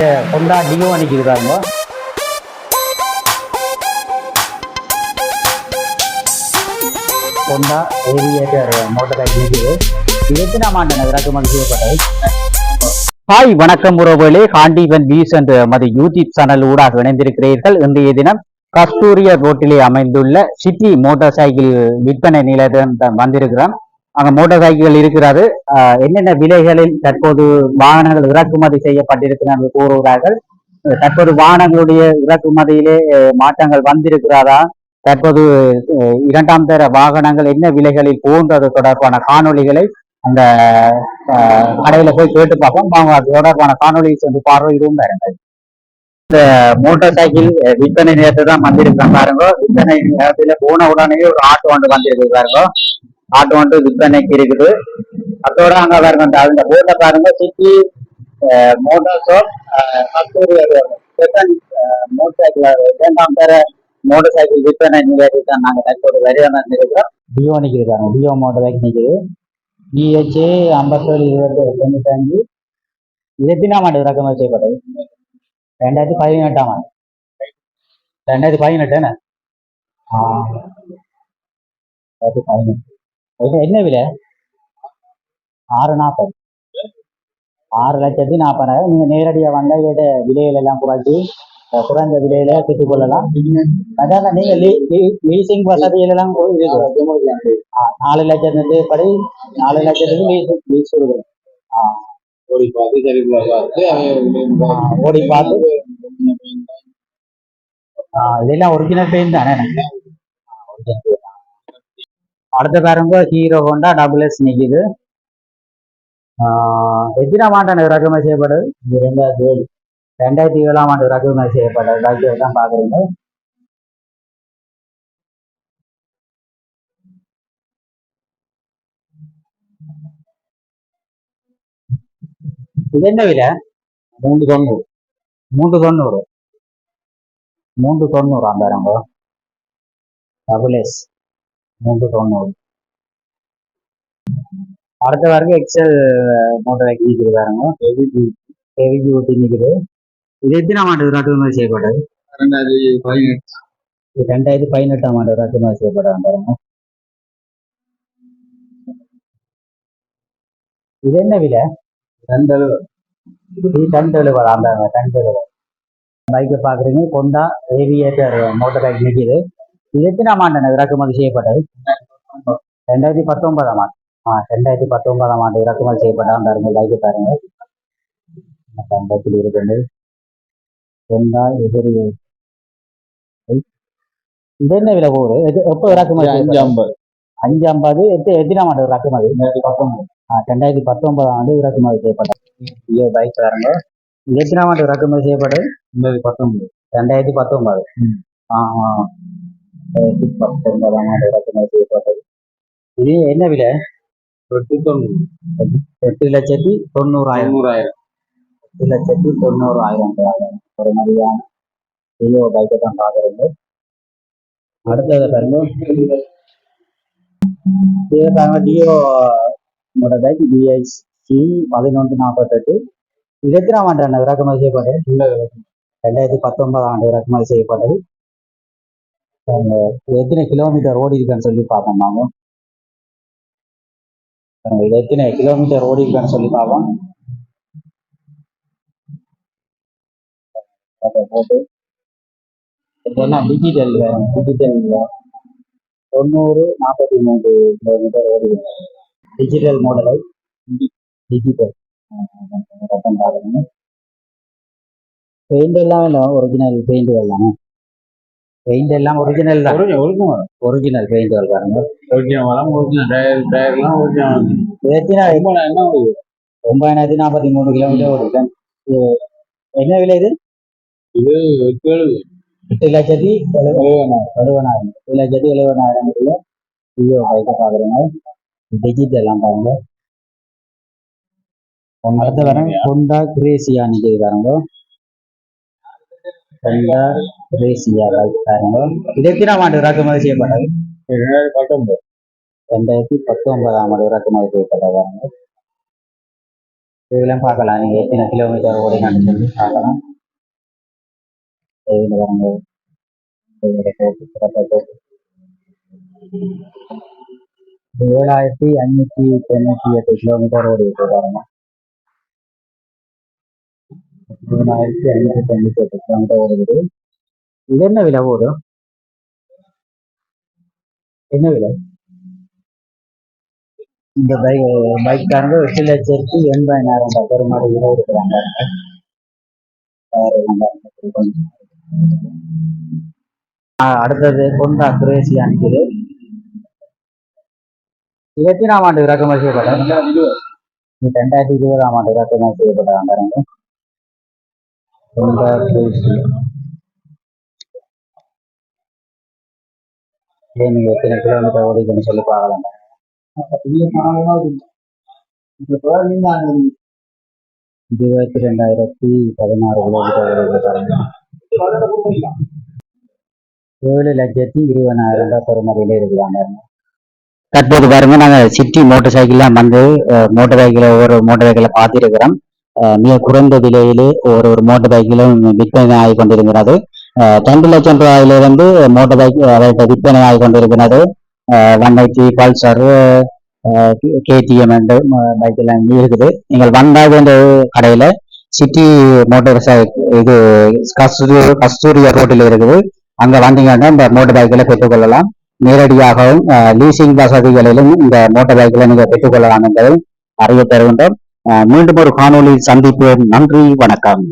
Honda Dio அன்னைக்கு Honda Aviator motor bike நிற்குது இது ஆண்டு இறக்குமதி செய்யப்பட்டது. ஹாய் வணக்கம் உறவுகளே. ஹாண்டிவன் views and Madhu YouTube channel ஊடாக இணைந்திருக்கிறீர்கள். இன்றைய தினம் கஸ்தூரியர் ரோட்டிலே அமைந்துள்ள சிட்டி மோட்டார் சைக்கிள் விற்பனை நிலையத்திடம் தான் வந்திருக்கிறோம். அங்க மோட்டார் சைக்கிள் இருக்கிறது. என்னென்ன விலைகளில் தற்போது வாகனங்கள் இறக்குமதி செய்யப்பட்டிருக்கிறார்கள் என்று கூறுகிறார்கள். தற்போது வாகனங்களுடைய இறக்குமதியிலே மாற்றங்கள் வந்திருக்கிறதா? தற்போது இரண்டாம் தர வாகனங்கள் என்ன விலைகளில் போன்றது தொடர்பான காணொளிகளை அந்த கடையில போய் கேட்டு பார்ப்போம். அவங்க அது தொடர்பான காணொலியை சென்று பார்வையிடும் பாருங்கள். இந்த மோட்டார் சைக்கிள் விற்பனை நேரத்தை தான் வந்திருக்கிறேன் பாருங்க. விற்பனை நேரத்துல போன உடனே ஒரு ஆட்டோ ஒன்று வந்திருக்கு பாருங்க. ஆட்டோன்ட்டு விற்பனைக்கு இருக்குது. அதோட அங்க பாருங்க அந்த அந்த போர்ட பாருங்க city motor shop motor cycle இரண்டாம் பேர மோட்டார் சைக்கிள் விற்பனை நிலையத்தில் தான் நாங்கள் தற்போது வரையான இருக்கிறோம் டியோ நிற்கிறாங்க டியோ மோட்டார் பைக் நிற்குது பிஹெச்ஏ ஐம்பத்தேழு இருபது தொண்ணூத்தஞ்சு. இது எத்தனாம் ஆண்டு இறக்குமதி செய்யப்பட்டது. ரெண்டாயிரத்தி பதினெட்டாம் ஆண்டு. ரெண்டாயிரத்தி பதினெட்டு என்ன ஆ. ரெண்டாயிரத்தி பதினெட்டு. என்ன விலை? ஆறு நாற்பது. ஆறு லட்சத்தி நாற்பதாயிரம். நீங்க நேரடியாக வந்தா இதோட விலையில எல்லாம் குறைச்சி குறைந்த விலையில பெற்றுக்கொள்ளலாம் அதான் நீங்க லீசிங் வசதியில எல்லாம் நாலு லட்சத்துக்கு படி நாலு லட்சத்துக்கு லீஸ் லீஸ் கொடுக்குறோம். ஓடி பார்த்து சரிங்களா பார்த்து. ஓடி பார்த்து இதெல்லாம் ஒரிஜினல் பெயிண்ட் தானே? ஒரிஜினல். அடுத்த பாருங்க ஹீரோ ஹோண்டா டபுள் எஸ் நிக்குது. ஆஹ் எத்தனாம் ஆண்டு இறக்குமதி செய்யப்படுது இது ரெண்டாயிரத்தி ஏழு. ரெண்டாயிரத்தி ஏழாம் ஆண்டு இறக்குமதி செய்யப்பட்டது. டாக்டர் தான் பாக்குறீங்க இது என்ன விலை? மூன்று தொண்ணூறு. மூன்று தொண்ணூறு. மூன்று தொண்ணூறு அந்த டபுள் எஸ் மூன்று தொண்ணூறு அடுத்த வரைக்கும் எக்ஸல் மோட்டர் இருக்குது பாருங்க. ஹெவி டியூட்டி நிற்குது இது எத்தனாம் ஆண்டு இறக்குமதி செய்யப்பட்டது? ரெண்டாயிரத்தி பதினெட்டு. இது ரெண்டாயிரத்தி பதினெட்டாம் ஆண்டு இறக்குமதி செய்யப்பட்டது பாருங்க. இது என்ன விலை? ரெண்டு இது டன் டெலிவர் அந்த பைக்கை பார்க்குறீங்க கொண்டா ஏவியேட்டர் மோட்டர் பைக் நிற்கிது இது எத்தனாம் ஆண்டு இறக்குமதி செய்யப்பட்டது ரெண்டாயிரத்தி பத்தொன்பதாம் ஆண்டு ஆ ரெண்டாயிரத்தி பத்தொன்பதாம் ஆண்டு இறக்குமதி செய்யப்பட்ட அந்த பாருங்க பைக்கை பாருங்க இருக்குது கொண்டா எதிரி இது என்ன விலை போகுது எப்போ இறக்குமதி அஞ்சு? ஐம்பது அஞ்சு ஐம்பது எட்டு எத்தனாம் ஆண்டு இறக்குமதி பத்தொன்பது ஆ ரெண்டாயிரத்தி பத்தொன்பதாம் ஆண்டு இறக்குமதி செய்யப்பட்டது ஐயோ பைக் பாருங்க எத்தனாம் ஆண்டு இறக்குமதி செய்யப்பட்டது ரெண்டாயிரத்தி பத்தொன்பது ரெண்டாயிரத்தி பத்தொன்பது ஆ ரெண்டாயிரத்தி பத்தொன்பதாம் ஆண்டு இறக்குமதி செய்யப்பட்டது இது என்ன விலை எட்டு தொண்ணூறு எட்டு லட்சத்தி தொண்ணூறாயிரம் நூறாயிரம் எட்டு லட்சத்தி தொண்ணூறாயிரம் ஒரு மாதிரியான டியோ பைக்கை தான் பார்க்குறீங்க அடுத்தது பாருங்க இது பாருங்க டியோ பைக் பிஐசி பதினொன்று நாற்பத்தெட்டு இது எத்தனாம் ஆண்டு இறக்குமதி செய்யப்பட்டது ரெண்டாயிரத்தி பத்தொன்பதாம் ஆண்டு இறக்குமதி செய்யப்பட்டது எத்தனை கிலோமீட்டர் ஓடி இருக்கான்னு சொல்லி பார்ப்போம் நாங்க எத்தனை கிலோமீட்டர் ஓடி இருக்கான்னு சொல்லி பார்ப்போம். போட்டு என்ன டிஜிட்டல் டிஜிட்டல் தொண்ணூறு நாற்பத்தி மூன்று கிலோமீட்டர் ஓடி டிஜிட்டல் மாடலை டிஜிட்டல் பெயிண்ட் எல்லாம் இல்லை ஒரிஜினல் பெயிண்ட் எல்லாமே பெயிண்ட் எல்லாம் ஒரிஜினல் தான். ஒரிஜினல் ஒரிஜினல் ஒரிஜினல் பெயிண்ட் பாருங்க. ஒரிஜினல் ஒரிஜினல் டயர் டயர்லாம் ஒரிஜினல் இது எத்தனை என்ன ஒரு? ஒன்பதாயிரத்தி நாற்பத்தி மூணு கிலோமீட்டர் இது என்ன விலை இது? எழுபது. எட்டு லட்சத்தி எழுபது எழுபதாயிரம். எட்டு லட்சத்தி எழுபதாயிரம் கிலோ ஐயோ பைக்கை பார்க்குறீங்க. டிஜிட்டல் எல்லாம் பாருங்க. அடுத்த வரேன் ஹோண்டா கிரேசியா நிற்கிது பாருங்க. ஹோண்டா கிரேசியா பைக் பாருங்க இது எத்தனாம் ஆண்டு இறக்குமதி செய்யப்பட்டது. ரெண்டாயிரத்தி பத்தொன்பது ரெண்டாயிரத்தி பத்தொன்பதாம் ஆண்டு இறக்குமதி செய்யப்பட்டதாங்க இதெல்லாம் பார்க்கலாம். நீங்க எத்தனை கிலோமீட்டர் ஓடினான்னு சொல்லி பார்க்கலாம். ஏழாயிரத்தி அஞ்சூத்தி தொண்ணூத்தி எட்டு கிலோமீட்டர் ஓடி இருக்கு பாருங்க மூணாயிரத்தி ஐநூத்தி தொண்ணூத்தி எட்டு கிலோமீட்டர் ஓடுது இது என்ன விலை ஓடும் என்ன விலை? இந்த பைக் பைக்காரங்க எட்டு லட்சத்தி எண்பதாயிரம் ரூபாய். பெருமாறு விலை இருக்கிறாங்க ஆஹ் அடுத்தது கொண்டா குரேசி அனுப்பிது இது எத்தனாம் ஆண்டு இறக்குமதி செய்யப்பட்ட ரெண்டாயிரத்தி இருபதாம் ஆண்டு இறக்குமதி செய்யப்பட்டதாங்க பாருங்க. கொண்டா குரேசி எத்தனை கிலோமீட்டர் ஓடிக்கணும்னு சொல்லி பார்க்கலாம். இருபத்தி ரெண்டாயிரத்தி பதினாறு கிலோமீட்டர் ஏழு லட்சத்தி இருபதாயிரம் ரூபாய் பெருமதியில இருக்கிறாங்க. தற்போது பாருங்க நாங்க சிட்டி மோட்டார் சைக்கிள்லாம் வந்து மோட்டார் சைக்கிளை ஒரு மோட்டார் சைக்கிளை பார்த்திருக்கிறோம் மிக குறைந்த விலையிலே ஒரு ஒரு மோட்டார் பைக்கிலும் விற்பனை ஆகி கொண்டிருக்கிறது. ரெண்டு லட்சம் ரூபாயிலிருந்து மோட்டார் பைக் அவர்கிட்ட விற்பனை ஆகி கொண்டிருக்கிறது. ஒன் எயிட்டி பல்சர் கேடிஎம் என்று பைக் எல்லாம் இருக்குது. நீங்கள் வந்தால் இந்த கடையில சிட்டி மோட்டார் இது கஸ்தூரி கஸ்தூரியா ரோட்டில் இருக்குது. அங்க வந்தீங்கன்னா இந்த மோட்டர் பைக்கில பெற்றுக்கொள்ளலாம் நேரடியாகவும் லீசிங் வசதிகளிலும் இந்த மோட்டார் பைக்கில நீங்க பெற்றுக்கொள்ளலாம் என்பதை அறிய தருகின்றோம். மீண்டும் ஒரு காணொளியில் சந்திப்பேன் நன்றி வணக்கம்.